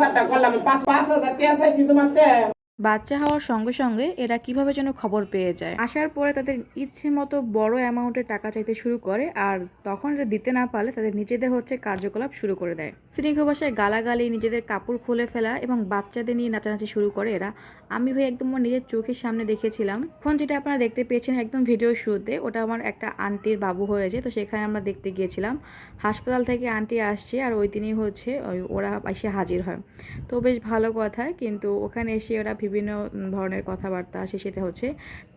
চারটা করলাম পাঁচ পাঁচ হাজার টাকা চাইছি তোমার। বাচ্চা হওয়ার সঙ্গে সঙ্গে এরা কীভাবে যেন খবর পেয়ে যায়। আসার পরে তাদের ইচ্ছে মতো বড় অ্যামাউন্টের টাকা চাইতে শুরু করে আর তখন এটা দিতে না পারলে তাদের নিজেদের হচ্ছে কার্যকলাপ শুরু করে দেয়। স্নিগ্ধ ভাষায় গালাগালি নিজেদের কাপড় খুলে ফেলা এবং বাচ্চাদের নিয়ে নাচানাচি শুরু করে এরা। আমি ভাই একদম আমার নিজের চোখের সামনে দেখেছিলাম। এখন যেটা আপনারা দেখতে পেয়েছেন একদম ভিডিও শুরুতে ওটা আমার একটা আন্টির বাবু হয়েছে তো সেখানে আমরা দেখতে গিয়েছিলাম। হাসপাতাল থেকে আন্টি আসছে আর ওই দিনই হচ্ছে ওই ওরা এসে হাজির হয়। তো বেশ ভালো কথা কিন্তু ওখানে এসে ওরা বিভিন্ন ধরনের কথাবার্তা সে সেটা হচ্ছে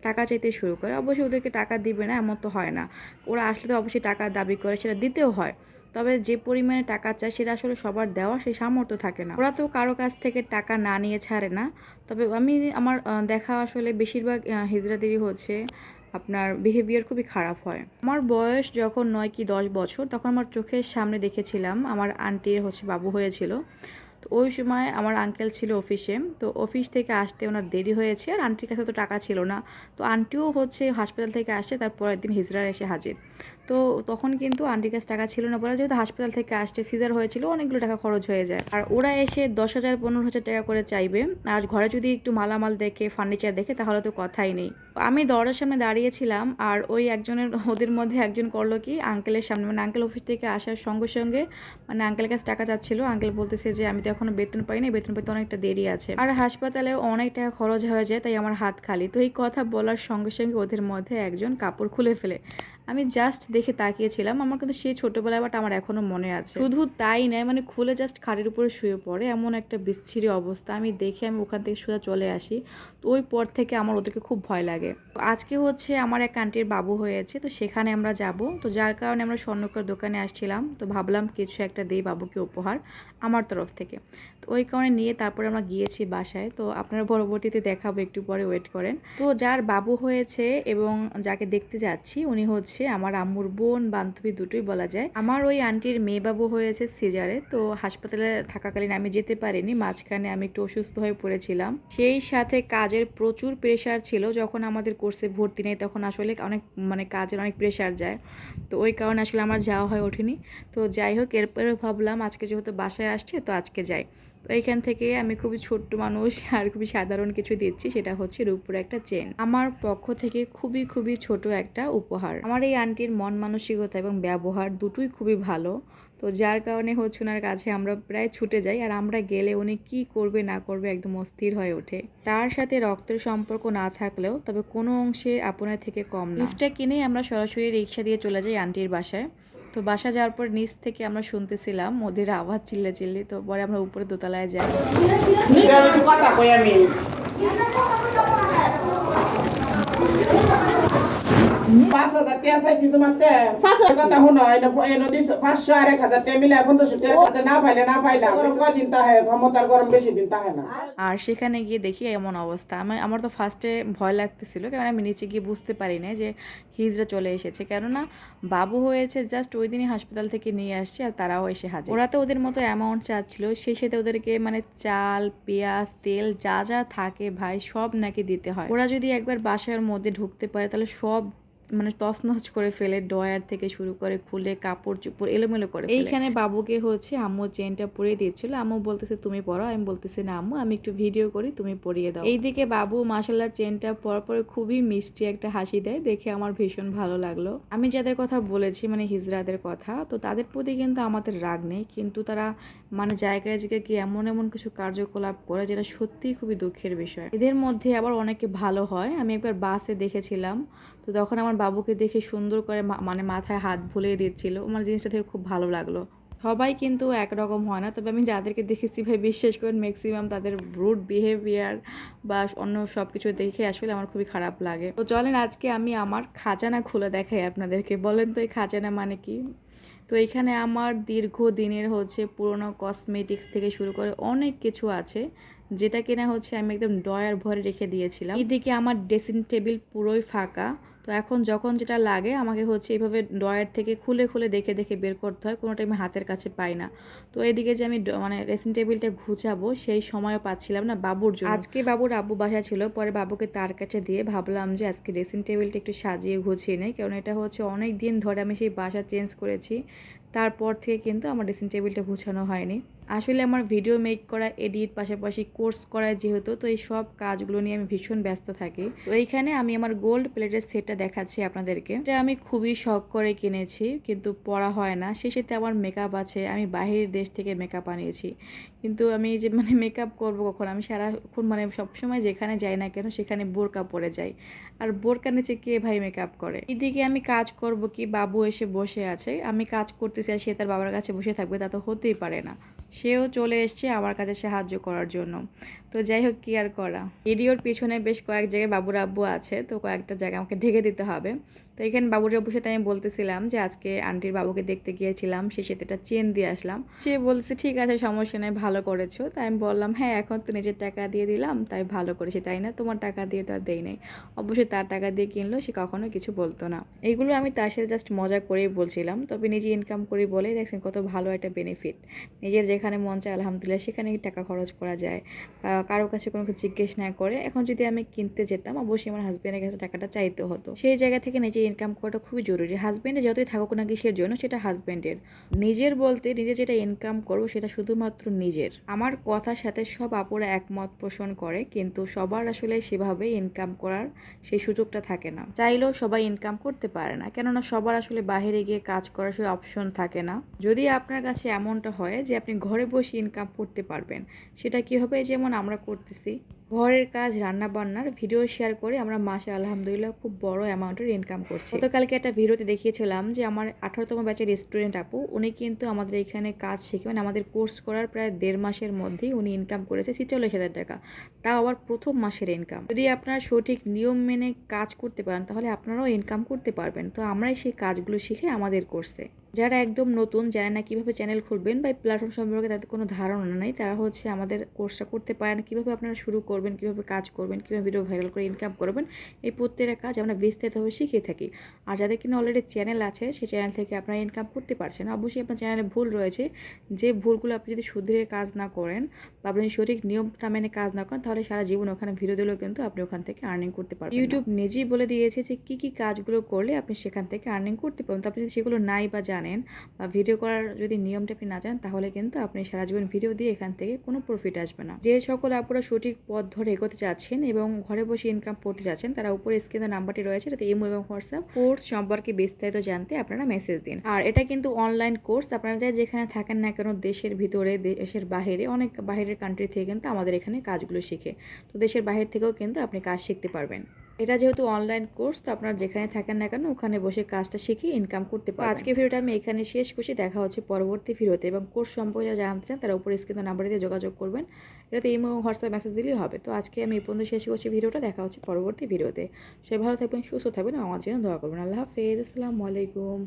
টাকা চাইতে শুরু করে। অবশ্যই ওদেরকে টাকা দিবে না এমন তো হয় না। ওরা আসলে তো অবশ্যই টাকা দাবি করে সেটা দিতেও হয়। তবে যে পরিমাণে টাকা চায় সেটা আসলে সবার দেওয়া সেই সামর্থ্য থাকে না। ওরা তো কারও কাছ থেকে টাকা না নিয়ে ছাড়ে না। তবে আমি আমার দেখা আসলে বেশিরভাগ আহ, হিজড়াদেরই হচ্ছে আপনার বিহেভিয়ার খুবই খারাপ হয়। আমার বয়স যখন নয় কি দশ বছর তখন আমার চোখের সামনে দেখেছিলাম আমার আন্টির হচ্ছে বাবু হয়েছিল। তো ওই সময় আমার আঙ্কেল ছিল অফিসে তো অফিস থেকে আসতে ওনার দেরি হয়েছে আর আন্টির কাছে তো টাকা ছিল না। তো আন্টিও হচ্ছে হাসপাতাল থেকে আসে তার পরের দিন হিজড়ার এসে হাজির। তো তখন কিন্তু আন্টির কাছে টাকা ছিল না। বলে যেহেতু হাসপাতাল থেকে আসছে, সিজার হয়েছিল, অনেকগুলো টাকা খরচ হয়ে যায়। আর ওরা এসে দশ হাজার, পনেরো হাজার টাকা করে চাইবে। আর ঘরে যদি একটু মালামাল দেখে ফার্নিচার দেখে, তাহলে তো কথাই নেই। আমি দরজার সামনে দাঁড়িয়েছিলাম, আর ওই একজনের, ওদের মধ্যে একজন করল কি আঙ্কেলের সামনে। মানে আঙ্কেল অফিস থেকে আসার সঙ্গে সঙ্গে মানে আঙ্কেলের কাছে টাকা চাচ্ছিল। আঙ্কেল বলতেছে যে, আমি তো এখনও বেতন পাই পাইনি, বেতন পেতে অনেকটা দেরি আছে। আর হাসপাতালে অনেক টাকা খরচ হয়ে যায়, তাই আমার হাত খালি। তো এই কথা বলার সঙ্গে সঙ্গে ওদের মধ্যে একজন কাপড় খুলে ফেলে। আমি জাস্ট দেখে তাকিয়েছিলাম, আমার কিন্তু সেই ছোটবেলায় বাট আমার এখনও মনে আছে। শুধু তাই নয় মানে খুলে জাস্ট খাটের উপরে শুয়ে পড়ে, এমন একটা বিচ্ছিরি অবস্থা। আমি দেখে আমি ওখান থেকে সোজা চলে আসি, তো ওই পর থেকে আমার ওদেরকে খুব ভয় লাগে। আজকে হচ্ছে আমার এক আন্টির বাবু হয়েছে, তো সেখানে আমরা যাব। তো যার কারণে আমরা স্বর্ণকার দোকানে আসছিলাম, তো ভাবলাম কিছু একটা দিই বাবুকে উপহার আমার তরফ থেকে। তো ওই কারণে নিয়ে তারপরে আমরা গিয়েছি বাসায়। তো আপনারা পরবর্তীতে দেখাবো, একটু পরে ওয়েট করেন। তো যার বাবু হয়েছে এবং যাকে দেখতে যাচ্ছি, উনি হচ্ছে আমার আম্মুর বোন, বান্ধবী দুটোই বলা যায়, আমার ওই আন্টির মেয়ে বাবু হয়েছে সিজারে, তো হাসপাতালে থাকাকালীন আমি যেতে পারিনি, মাঝখানে আমি একটু অসুস্থ হয়ে পড়েছিলাম। সেই সাথে কাজের প্রচুর প্রেশার ছিল, যখন আমাদের কোর্সে ভর্তি নেই, তখন আসলে অনেক মানে কাজের অনেক প্রেশার যায়। তো ওই কারণে আসলে আমার যাওয়া হয় ওঠেনি। তো যাই হোক এরপরে ভাবলাম আজকে যেহেতু বাসায় আসছে, তো আজকে যাই। এইখান থেকে আমি খুবই ছোট্ট মানুষ আর খুবই সাধারণ কিছু দিচ্ছি, সেটা হচ্ছে রূপুর একটা চেন আমার পক্ষ থেকে খুবই খুবই ছোট একটা উপহার। আমার এই আন্টির মন মানসিকতা এবং ব্যবহার দুটোই খুবই ভালো। তো যার কারণে হচ্ছে ওনার কাছে আমরা প্রায় ছুটে যাই আর আমরা গেলে উনি কি করবে, না করবে একদম অস্থির হয়ে ওঠে। তার সাথে রক্তের সম্পর্ক না থাকলেও, তবে কোনো অংশে আপনার থেকে কম না। কিনেই আমরা সরাসরি রিক্সা দিয়ে চলে যাই আন্টির বাসায়। তো বাসা যাওয়ার পর নিচ থেকে আমরা শুনতেছিলাম ওদের আওয়াজ চিল্লা চিল্লি, তো পরে আমরা উপরে দোতলায় যাই এবার একটু কথা কই আমি। পাঁচ হাজার টাকা চাইছি তোমার কথা শুনো, এনে- এনে দিছো পাঁচশো আর এক হাজার টাকা মিলে পনেরোশো টাকা না পাইলে না পাইলাম। গরম কয়দিন তাহে, ক্ষমতার গরম বেশি দিন তাহে না। আর সেখানে গিয়ে দেখি এমন অবস্থা। আমি আমার তো ফার্স্টে ভয় লাগতেছিল কারণ আমি নিচে গিয়ে বুঝতে পারি না যে হিজড়া চলে এসেছে। কেননা বাবু হয়েছে জাস্ট ওই দিনই হাসপাতাল থেকে নিয়ে আসছে আর তারাও এসে হাজির। ওরা তো ওদের মতো অ্যামাউন্ট চাচ্ছিল সেই সাথে ওদেরকে মানে চাল পেঁয়াজ তেল যা যা থাকে ভাই সব নাকি দিতে হয়। ওরা যদি একবার বাসার মধ্যে ঢুকতে পারে তাহলে সব মানে তছনছ করে ফেলে ডয়ার থেকে শুরু করে খুলে, কাপড় চোপড় এলোমেলো করে এইখানে বাবুকে হচ্ছে আম্মু চেনটা পরিয়ে দিয়েছিল। আম্মু বলতেছে, তুমি পরো আমি বলতেছি, না আম্মু, আমি একটু ভিডিও করি, তুমি পরিয়ে দাও। এইদিকে বাবু মাসাল্লাহ চেনটা পরার পরে খুবই মিষ্টি একটা হাসি দেয়। দেখে আমার ভীষণ ভালো লাগল। আমি যাদের কথা বলেছি মানে হিজড়াদের কথা, তো তাদের প্রতি কিন্তু আমাদের রাগ নেই। কিন্তু তারা মানে জায়গায় জায়গায় গিয়ে এমন এমন কিছু কার্যকলাপ করে, যেটা সত্যিই খুবই দুঃখের বিষয়। এদের মধ্যে আবার অনেকে ভালো হয়। আমি একবার বাসে দেখেছিলাম। তো তখন আমার বাবুকে দেখে সুন্দর করে মানে মাথায় হাত ভুলিয়ে দিচ্ছিল। আমার জিনিসটা থেকে খুব ভালো লাগল। সবাই কিন্তু একরকম হয় না। তবে আমি যাদেরকে দেখেছি ভাই, বিশ্বাস করেন ম্যাক্সিমাম তাদের রুড বিহেভিয়ার বা অন্য সব কিছু দেখে আসলে আমার খুবই খারাপ লাগে। তো চলেন আজকে আমি আমার খাজানা খুলে দেখাই আপনাদেরকে। বলেন তো এই খাজানা মানে কি? তো এখানে আমার দীর্ঘ দিনের হচ্ছে পুরনো কসমেটিক্স থেকে শুরু করে অনেক কিছু আছে, যেটা কিনা হচ্ছে আমি একদম ডয়ার ভরে রেখে দিয়েছিলাম। এদিকে আমার ড্রেসিং টেবিল পুরোই ফাঁকা। তো এখন যখন যেটা লাগে আমাকে হচ্ছে এইভাবে ডয়ার থেকে খুলে খুলে দেখে দেখে বের করতে হয় কোনোটা আমি হাতের কাছে পাই না। তো এদিকে যে আমি মানে ড্রেসিং টেবিলটা ঘুচাবো সেই সময়ও পাচ্ছিলাম না বাবুর জন্য। আজকে বাবুর আব্বু বাসা ছিল, পরে বাবুকে তার কাছে দিয়ে ভাবলাম যে আজকে ড্রেসিং টেবিলটা একটু সাজিয়ে গুছিয়ে নেই, কারণ এটা হচ্ছে অনেক দিন ধরে আমি সেই বাসা চেঞ্জ করেছি। তারপর থেকে কিন্তু আমার ড্রেসিং টেবিলটা গুছানো হয়নি। আসলে আমার ভিডিও মেক করা এডিট পাশাপাশি কোর্স করা যেহেতু, তো এই সব কাজগুলো নিয়ে আমি ভীষণ ব্যস্ত থাকি। তো এইখানে আমি আমার গোল্ড প্লেটের সেটটা দেখাচ্ছি আপনাদেরকে। এটা আমি খুবই শখ করে কিনেছি, কিন্তু পরা হয় না। সেই সাথে আমার মেকআপ আছে, আমি বাহিরের দেশ থেকে মেকআপ আনিয়েছি। কিন্তু আমি যে মানে মেকআপ করব কখন? আমি সারাক্ষণ মানে সবসময় যেখানে যাই না কেন, সেখানে বোরকা পরে যাই। আর বোরকা নিচে কে ভাই মেকআপ করে? এদিকে আমি কাজ করব কি? বাবু এসে বসে আছে। আমি কাজ করতেছি আর সে তার বাবার কাছে বসে থাকবে, তা তো হতেই পারে না। সেও চলে এসছে আমার কাছে সাহায্য করার জন্য। তো যাই হোক, কি আর করা? ভিডিওর পিছনে বেশ কয়েক জায়গায় বাবুর আব্বু আছে, তো কয়েকটা জায়গা আমাকে ঢেকে দিতে হবে। তো এখানে বাবুর আব্বুর সাথে আমি বলতেছিলাম যে, আজকে আন্টির বাবুকে দেখতে গিয়েছিলাম, সে একটা চেন দিয়ে আসলাম। সে বলছে, ঠিক আছে, সমস্যা নেই, ভালো করেছ। তাই আমি বললাম হ্যাঁ এখন তো নিজের টাকা দিয়ে দিলাম, তাই ভালো করেছি, তাই না? তোমার টাকা দিয়ে তো আর দেই নাই। অবশ্যই তার টাকা দিয়ে কিনলো, সে কখনো কিছু বলতো না। এইগুলো আমি তার সাথে জাস্ট মজা করেই বলছিলাম, তবে নিজে ইনকাম করি বলেই দেখছেন কত ভালো একটা বেনিফিট নিজের যেখানে মন চায়, আলহামদুলিল্লাহ সেখানে টাকা খরচ করা যায়। কারও কাছে কোনো কিছু জিজ্ঞেস না করে, এখন যদি আমি কিনতে যেতাম, অবশ্যই আমার হাজব্যান্ডের কাছে টাকাটা চাইতে হতো। সেই জায়গা থেকে নিজে ইনকাম করাটা খুবই জরুরি। হাজব্যান্ডে যতই থাকুক না কিসের জন্য, সেটা হাজব্যান্ডের নিজের বলতে নিজে যেটা ইনকাম করব, সেটা শুধুমাত্র নিজের। আমার কথার সাথে সব আপুরা একমত পোষণ করে, কিন্তু সবার আসলে সেভাবে ইনকাম করার সেই সুযোগটা থাকে না। চাইলেও সবাই ইনকাম করতে পারে না, কেননা সবার আসলে বাইরে গিয়ে কাজ করার সেই অপশন থাকে না। যদি আপনার কাছে এমনটা হয় যে আপনি ঘরে বসে ইনকাম করতে পারবেন, সেটা কি হবে? যেমন আমরা করতেছি। ঘরের কাজ রান্না বান্নার ভিডিও শেয়ার করে আমরা মাসে আলহামদুলিল্লাহ খুব বড় অ্যামাউন্টের ইনকাম করছি। গতকালকে একটা ভিডিওতে দেখিয়েছিলাম যে আমার আঠারোতম ব্যাচের স্টুডেন্ট আপু, উনি কিন্তু আমাদের এখানে কাজ শিখে মানে আমাদের কোর্স করার প্রায় দেড় মাসের মধ্যেই উনি ইনকাম করেছে ছিচল্লিশ হাজার টাকা। তাও আবার প্রথম মাসের ইনকাম যদি আপনারা সঠিক নিয়ম মেনে কাজ করতে পারেন, তাহলে আপনারাও ইনকাম করতে পারবেন। তো আমরাই সেই কাজগুলো শিখে আমাদের কোর্সে যারা একদম নতুন জানে না কীভাবে চ্যানেল খুলবেন বা প্ল্যাটফর্ম সম্পর্কে তাদের কোনো ধারণা নেই, তারা হচ্ছে আমাদের কোর্সটা করতে পারেন। কীভাবে আপনারা শুরু করবেন কীভাবে কাজ করবেন, কীভাবে ভিডিও ভাইরাল করে ইনকাম করবেন, এই প্রত্যেকটা কাজ আমরা বিস্তারিতভাবে শিখিয়ে থাকি। আর যাদের কিনা অলরেডি চ্যানেল আছে, সেই চ্যানেল থেকে আপনারা ইনকাম করতে পারছেন। অবশ্যই আপনার চ্যানেলে ভুল রয়েছে। যে ভুলগুলো আপনি যদি শুধরে কাজ না করেন বা আপনি সঠিক নিয়মটা মেনে কাজ না করেন, তাহলে সারা জীবন ওখানে ভিডিও দিলেও কিন্তু আপনি ওখান থেকে আর্নিং করতে পারবেন ইউটিউব নিজেই বলে দিয়েছে যে কী কী কাজগুলো করলে আপনি সেখান থেকে আর্নিং করতে পারবেন। তো আপনি যদি সেগুলো নাই বা জানেন বা ভিডিও করার যদি নিয়মটা আপনি না জানেন, তাহলে কিন্তু আপনি সারা জীবন ভিডিও দিয়ে এখান থেকে কোনো প্রফিট আসবে না। যে সকল আপনারা সঠিক পথ ধরে এগোতে চাচ্ছেন এবং ঘরে বসে ইনকাম করতে চাচ্ছেন তারা উপরে স্ক্রিনে নাম্বারটি রয়েছে, এটাতে ইমো এবং হোয়াটসঅ্যাপ কোর্স সম্পর্কে বিস্তারিত জানতে আপনারা মেসেজ দিন। আর এটা কিন্তু অনলাইন কোর্স আপনারা যাই যেখানে থাকেন না কেন দেশের ভিতরে, দেশের বাইরে অনেক বাইরের কান্ট্রি থেকে কিন্তু আমাদের এখানে কাজগুলো শিখে। তো দেশের বাইরে থেকেও কিন্তু আপনি কাজ শিখতে পারবেন। এটা যেহেতু অনলাইন কোর্স তো আপনারা যেখানে থাকেন না কেন, ওখানে বসে কাজটা শিখে ইনকাম করতে পারেন আজকে ভিডিওটা আমি এখানে শেষ করছি, দেখা হচ্ছে পরবর্তী ভিডিওতে এবং কোর্স সম্পর্কে যা জানতে চান, তারা উপরে স্ক্রিন নাম্বারে দিয়ে যোগাযোগ করবেন। এটাতে ইমো হোয়াটসঅ্যাপ মেসেজ দিলেই হবে। তো আজকে আমি এই পর্যন্ত শেষ করছি ভিডিওটা দেখা হচ্ছে পরবর্তী ভিডিওতে সে ভালো থাকবেন, সুস্থ থাকবেন আমার জন্য দোয়া করবেন। আল্লাহ হাফেজ, আসসালামু আলাইকুম।